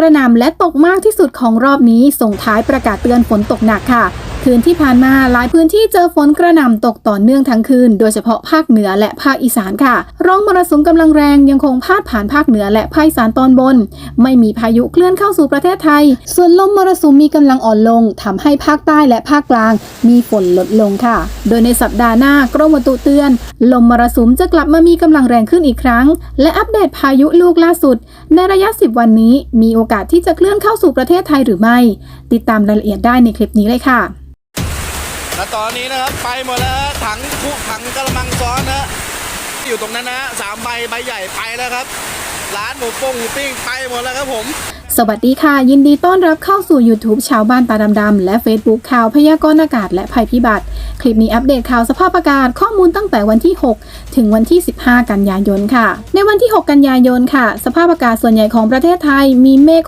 กระหน่ำและตกมากที่สุดของรอบนี้ส่งท้ายประกาศเตือนฝนตกหนักค่ะ คืนที่ผ่านมาหลายพื้นที่เจอฝนกระหน่ำตกต่อเนื่องทั้งคืน โดยเฉพาะภาคเหนือและภาคอีสานค่ะ ร่องมรสุมกำลังแรงยังคงพาดผ่านภาคเหนือและภาคอีสานตอนบน ไม่มีพายุเคลื่อนเข้าสู่ประเทศไทย ส่วนลมมรสุมมีกำลังอ่อนลงทำให้ภาคใต้และภาคกลาง มีฝนลดลงค่ะ โดยในสัปดาห์หน้ากรมอุตุเตือน ลมมรสุมจะกลับมามีกำลังแรงขึ้นอีกครั้ง และอัปเดตพายุลูกล่าสุด ในระยะ 10 วันนี้ มีโอกาสที่จะเคลื่อนเข้าสู่ประเทศไทยหรือไม่ ติดตามรายละเอียดได้ในคลิปนี้เลยค่ะ และตอนนี้นะครับไปหมดแล้วฮะถังคุถังกระมังซ้อนนะฮะอยู่ตรงนั้นนะฮะสามใบใบใหญ่ไปแล้วครับ ร้านหมูปงหมูปิ้งไปหมดแล้วครับผม สวัสดีค่ะ ยินดีต้อนรับเข้าสู่ YouTube ชาวบ้านตาดำๆและ Facebook ข่าวพยากรณ์อากาศและภัยพิบัติ คลิปนี้อัปเดตข่าวสภาพอากาศข้อมูลตั้งแต่วันที่ 6 ถึงวันที่ 15 กันยายนค่ะ ในวันที่ 6 กันยายนค่ะ สภาพอากาศส่วนใหญ่ของประเทศไทยมีเมฆ